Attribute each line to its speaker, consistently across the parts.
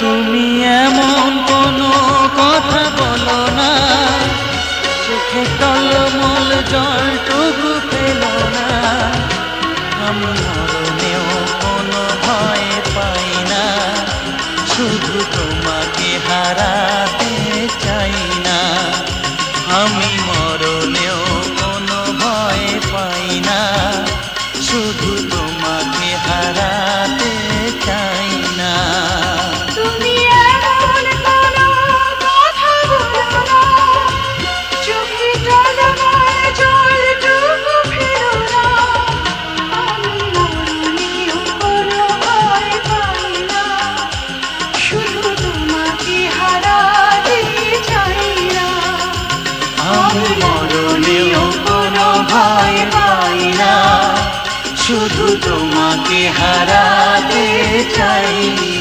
Speaker 1: তুমি এমন কোনো কথা বলো না। চোখে টলমল জলটুকু পেল না। আমি মরণেও কোনো ভয় পাই না। শুধু তোমাকে হারাতে চাই না। আমি
Speaker 2: আমি মরণেও কোনো ভয় পাই না। শুধু তোমাকে হারাতে চাই।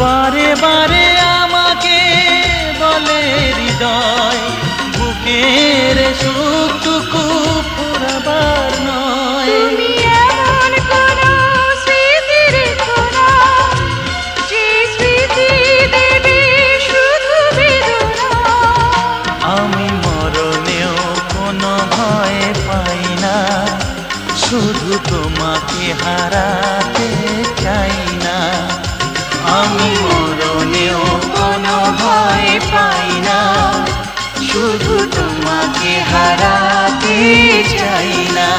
Speaker 1: বারে বারে আমাকে বলে হৃদয় বুকের সুখটুকু পুরাবার নয়। আমি মরণেও কোনো ভয় পাই না শুধু তোমাকে হারাতে চাই না। আমি মরণেও কোনো ভয় পাই না। শুধু তোমাকে হারাতে চাই না।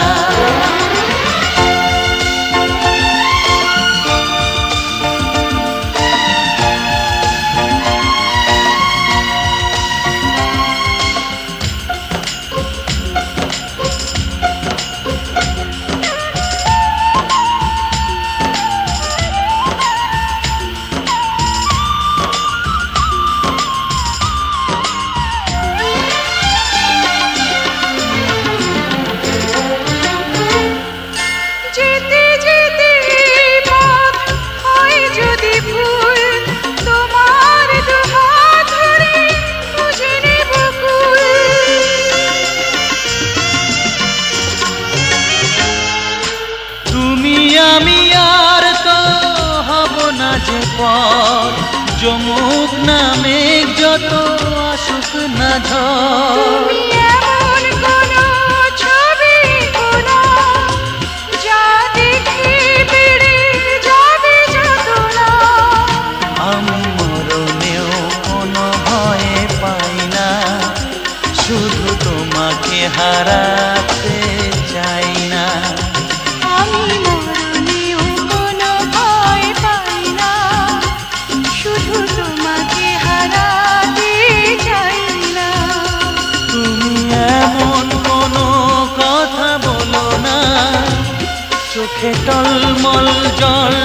Speaker 1: যমুক না মেঘ যত আসুক না ঝড়
Speaker 2: তুমি
Speaker 1: টলমল